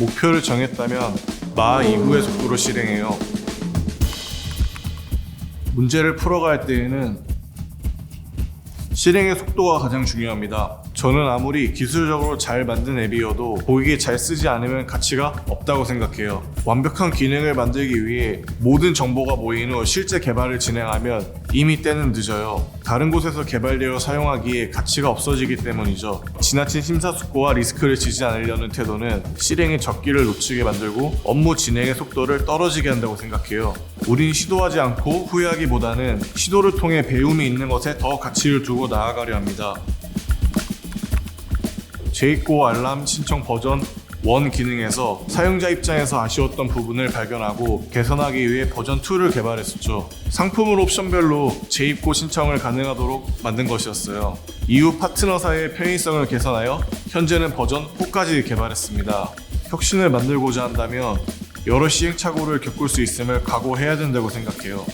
목표를 정했다면 마 2구의 속도로 실행해요. 문제를 풀어갈 때에는 실행의 속도가 가장 중요합니다. 저는 아무리 기술적으로 잘 만든 앱이어도 보이게 잘 쓰지 않으면 가치가 없다고 생각해요. 완벽한 기능을 만들기 위해 모든 정보가 후 실제 개발을 진행하면 이미 때는 늦어요. 다른 곳에서 개발되어 사용하기에 가치가 없어지기 때문이죠. 지나친 심사숙고와 리스크를 지지 않으려는 태도는 실행의 적기를 놓치게 만들고 업무 진행의 속도를 떨어지게 한다고 생각해요. 우린 시도하지 않고 후회하기보다는 시도를 통해 배움이 있는 것에 더 가치를 두고 나아가려 합니다. 제이코 알람 신청 버전 1 기능에서 사용자 입장에서 아쉬웠던 부분을 발견하고 개선하기 위해 버전 2를 개발했었죠. 상품을 옵션별로 재입고 신청을 가능하도록 만든 것이었어요. 이후 파트너사의 편의성을 개선하여 현재는 버전 4까지 개발했습니다. 혁신을 만들고자 한다면 여러 시행착오를 겪을 수 있음을 각오해야 된다고 생각해요.